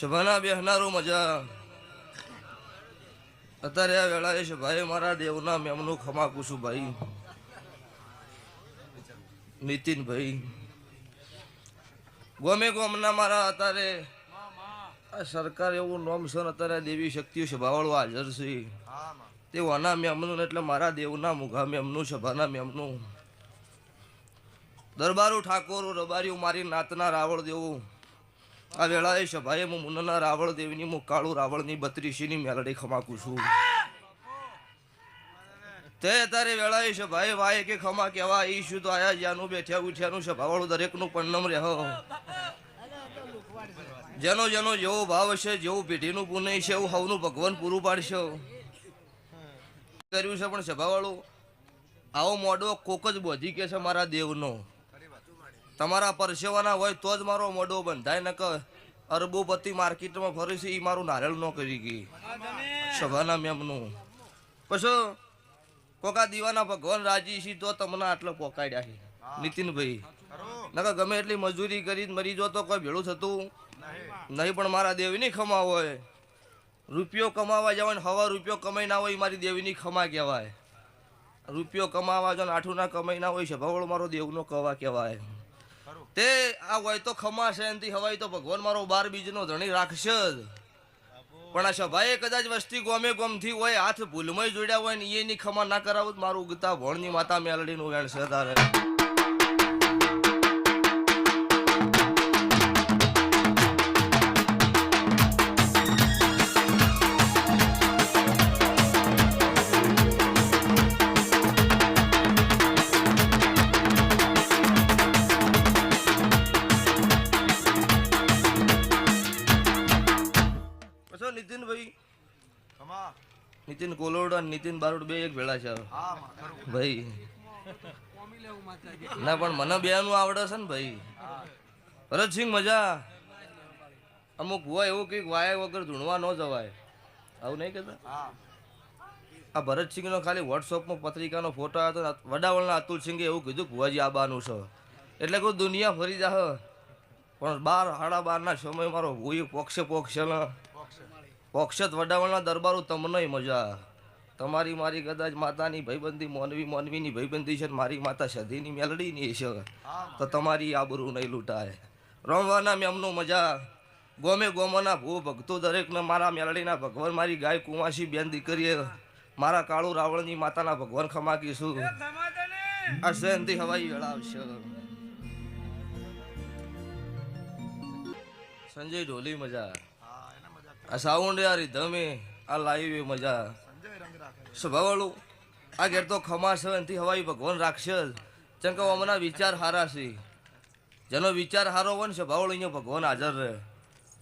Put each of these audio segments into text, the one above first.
સભાના બેહનારું મજા. અત્યારે આ વેળાએ ભાઈ મારા દેવના મેમનું ખમા ભાઈ. નીતિનભાઈ. ગોમે ગોમના મારા અત્યારે આ સરકાર એવું નોમ છે અત્યારે દેવી શક્તિઓ સભાવાળો હાજર છે. તે વાના મેમનું એટલે મારા દેવના મુઘા મેમનું સભાના મેમનું. દરબારું ઠાકોર, રબારીઓ, મારી નાતના રાવળ દેવું આ વેળાએ સભાએ હું મુન્નના રાવળ દેવની, હું કાળુ રાવળની, બત્રીસીની મેલડી ખમાકું છું. તે તારે વેળાએ સભાએ વાય કે ખમા કેવા શું તો આયા જ્યાંનું બેઠ્યા ઉઠ્યાનું સભાવાળું દરેકનું પન્નમ રહો જેનો જેનો જેવો ભાવ હશે, જેવું પેઢીનું પુણ્ય છે એવું હવનું ભગવાન પૂરું પાડશે. કર્યું છે પણ સભાવાળું? આવો મોડો કોક જ બોધી કે છે મારા દેવનો. તમારા પરસેવાના હોય તો જ મારો મોઢો બંધાય ન કે અરબોપતિ માર્કેટમાં ફરે છે એ મારું નારેળ ન કરી ગઈ. સભાના મેમનું. પછી કોકા દીવાના ભગવાન રાજી છે, તો તમને આટલો પોકાડ્યા છે. નીતિનભાઈ, નકર ગમે એટલી મજૂરી કરી મરી જો તો કોઈ ભેળું થતું નહીં, પણ મારા દેવીની ખમા હોય. રૂપિયો કમાવા જવાય હવા રૂપિયો કમાઈ ના હોય મારી દેવીની ખમા કહેવાય. રૂપિયો કમાવા જો ને આઠું ના કમાઈ ના હોય છે ભવળ મારો દેવનો કવા કહેવાય. તે આ હોય તો ખમાશે એનથી હવાય તો ભગવાન મારો બાર બીજનો ધણી રાખશે જ. પણ આ સભાએ કદાચ વસ્તી ગોમે ગોમથી હોય, હાથ ભૂલમાં જોડ્યા હોય ને એની ખમા ના કરાવું મારું ઉગતા ભણની માતા મેલડીનું વેણ છે તારે. કોલોડ અને નીતિન બારોડ બે એક ભેળા છે ભાઈ. ના પણ મને બે નું આવડે છે ને ભાઈ. ભરતસિંહ મજા. અમુક હોય એવું કંઈક વાયા વગર ધૂણવા ન જવાય. આવું નહીં કહેતા? આ ભરતસિંહનો ખાલી વોટ્સઅપમાં પત્રિકાનો ફોટો આવ્યો હતો વડાવળના અતુલસિંહે એવું કીધું ભુવાજી આબાનું છે. એટલે કોઈ દુનિયા ફરી જાહ. પણ બાર સાડા બારના સમય મારો ભૂઈ પોક્ષે પોક્ષે પોક્ષત વડાવળના દરબારો તમને મજા. તમારી મારી કદાચ માતાની ભાઈબંધી મોનવી મોનવીની ભાઈબંધી છે મારી માતા સધીની મેલડીની છે. તો તમારી આબરૂ નહીં લૂંટાય. રમવાના મેમનું મજા ગોમે ગોમોના ભૂ ભક્તો દરેકને મારા મેલડીના ભગવાન મારી ગાય કુંવાસી બેન દીકરીએ મારા કાળુ રાવણની માતાના ભગવાન ખમાકીશું આ સહનથી હવાઈ વેળા આવશે. સંજય ઢોલી મજા. આ સાઉન્ડ યાર ધમે આ લાઈવ એ મજા. સ્વભાવવાળું આ ઘેર તો ખમાશ હોય એનાથી હવાઈ ભગવાન રાખશે જ. જેમ કે અમના વિચાર હારા છે. જેનો વિચાર હારો હોય ને સ્વભાવવાળું અહીંયા ભગવાન હાજર રહે.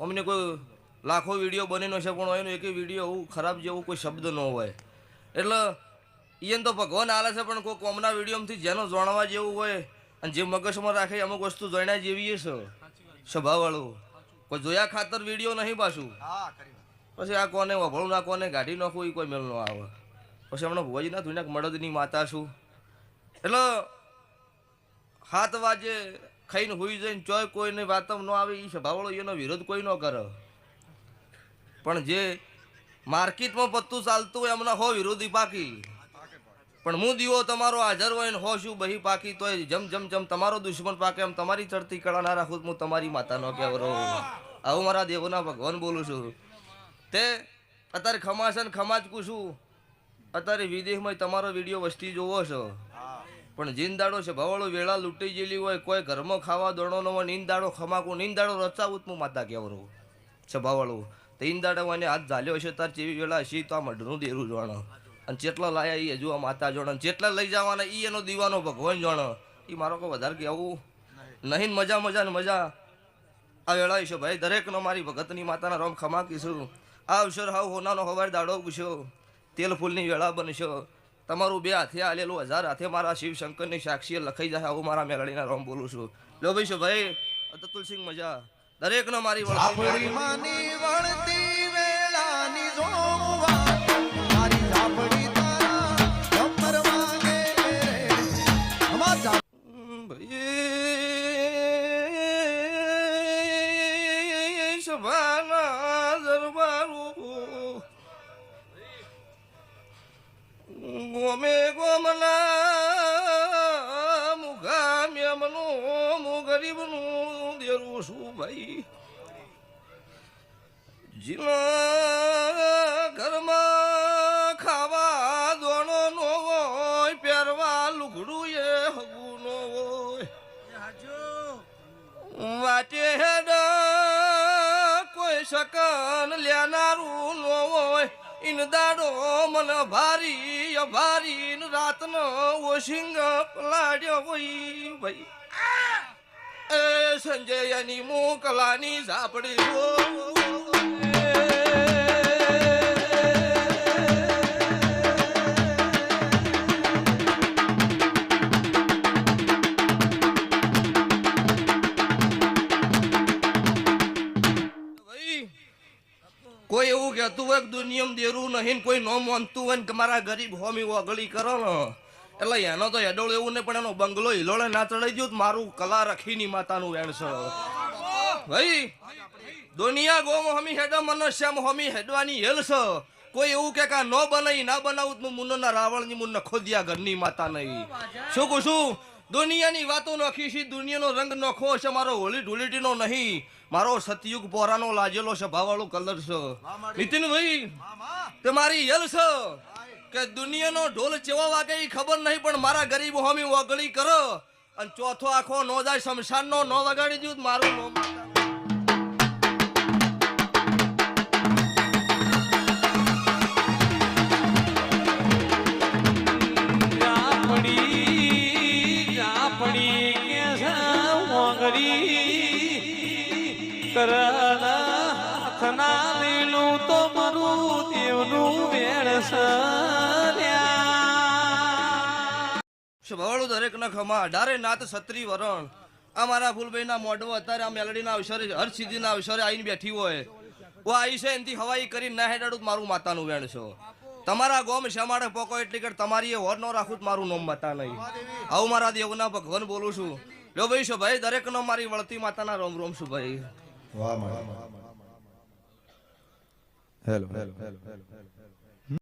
અમને કોઈ લાખો વીડિયો બનેલો છે પણ એનો એક વીડિયો એવું ખરાબ જેવું કોઈ શબ્દ ન હોય. એટલે એને તો ભગવાન હાલે છે, પણ કોઈ કોમના વિડીયોમાંથી જેનો જાણવા જેવું હોય અને જે મગજમાં રાખે અમુક વસ્તુ જાણ્યા જેવી છે. સ્વભાવવાળું કોઈ જોયા ખાતર વીડિયો નહીં પાછું? પછી આ કોને વભળું ના કોને ગાડી નાખું એ કોઈ મેળ ન આવે. પછી હમણાં ભુવાજીના ધુનાક મળદની માતા છું. એટલે હાથ વાજે ખાઈને હુઈ જઈને ચોય કોઈને વાતમ ન આવે એ સ્વભાવવાળો એનો વિરોધ કોઈ ન કરે. પણ જે માર્કેટમાં પત્તું ચાલતું હોય એમના હો વિરોધી પાકી. પણ હું દીવો તમારો હાજર હોય ને હો શું બહી પાકી તોય જમ જમ જમ તમારો દુશ્મન પાકે એમ તમારી ચડતી કળા ના રાખું હું તમારી માતાનો કહેવરો આવું મારા દેવોના ભગવાન બોલું છું. તે અત્યારે ખમા છે ને ખમા જ પૂછું. અત્યારે વિદેશમાં તમારો વીડિયો વસ્તી જોવો છો. પણ જીનદાડો છે ભવાળો વેળા લૂંટી ગયેલી હોય કોઈ ઘરમાં ખાવા દોડો ન હોય નીંદાડો ખમાકું નીંદાડો રચાવું હું માતા કહેવરો છે ભવાળું. તો ઈંદાડો એને હાથ ઝાલ્યો છે તાર ચેવી વેળા હશે તો આ મઢનું દેરું જાણો અને જેટલા લાયા એ હજુ આ માતા જોણો જેટલા લઈ જવાના એ એનો દીવાનો ભગવાન જાણો એ મારો કોઈ વધારે કહેવું નહીં. મજા મજા ને મજા. આ વેળા છે ભાઈ દરેકનો મારી ભગતની માતાના રોમ ખમાકીશું. આ અવસર હાવ હોનાનો હવાર દાડો પૂછ્યો તેલ ફૂલની વેળા બનશો તમારું બે હાથે આલેલું હજાર હાથે મારા શિવ શંકરની સાક્ષીએ લખાઈ જાય આવું મારા મેળડીના રોમ બોલું છું લો ભાઈ ભાઈ અતુલસિંહ મજા દરેકનો મારી વળતી વેળાની જોવા ગોમે ગોમના મુગામ યમનું મુ ગરીબનું દેરું છું ભાઈ. જીના ઘરમાં ખાવા દોણો નો હોય, પહેરવા લુગડું એ હગું નો હોય. વાટે હેડ કોઈ શકન લેનારું નો હોય. ઇન દાડો મન ભારી ભારી રાતનો ઓશિંગ પલાડ્યો હોય ભાઈ એ સંજયની મોકલાની ઝાપડી કહેતું હોય દુનિયમ દેરું નહીં, કોઈ ન માનતું હોય ને મારા ગરીબ હોમી વગળી કરો ને. એટલે એનો તો હેડોળ એવું નહીં, પણ એનો બંગલો હિલોળે ના ચડાઈ ગયો મારું કલા રખીની માતાનું વેણ ભાઈ, દુનિયા ગોમ હમી હેડો, મનુષ્યમ હોમી હેડવાની હેલ કોઈ એવું કે કા ન બનાવી ના બનાવું તો મુન્નો ના રાવણની મુન્ન ખોદિયા ઘરની માતા નહીં. શું કહું છું? દુનિયાની વાતો નોખી છે, દુનિયાનો રંગ નખો છે, મારો હોળી ધૂળેટીનો નહીં, મારો સતયુગ પોરાનો લાજેલો છે, ભાવાળો કલર છે. નીતિનભાઈ, તે મારી યલ છે, કે દુનિયાનો ઢોલ ચેવા વાગે એ ખબર નહીં, પણ મારા ગરીબ હોમી વગળી કરો, અને ચોથો આખો નો જાય, શમશાનનો નો વગાડી દઉં મારું નો સ્વભાવળું દરેક ન ખમા અઢારે નાથ સત્રી વરણ. આ મારા ફૂલભાઈના મોઢો અત્યારે આ મેલડીના અવસરે હર્ષ સિદ્ધિના અવસરે આવીને બેઠી હોય. ઓ આવી છે એનથી હવાઈ કરીને ના હેડાડું મારું માતાનું વેણ છો. તમારા ગોમ શ્યામાડે પોકો એટલી કે તમારી એ વર ન રાખું તો મારું નોમ માતા નહીં. આવું મારા દેવના ભગવાન બોલું છું. લો ભાઈ શું ભાઈ દરેક નો મારી વળતી માતાના રોમ રોમ છું ભાઈ વાહ હેલો હેલો.